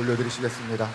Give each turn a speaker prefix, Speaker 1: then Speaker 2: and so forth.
Speaker 1: 올려드리시겠습니다.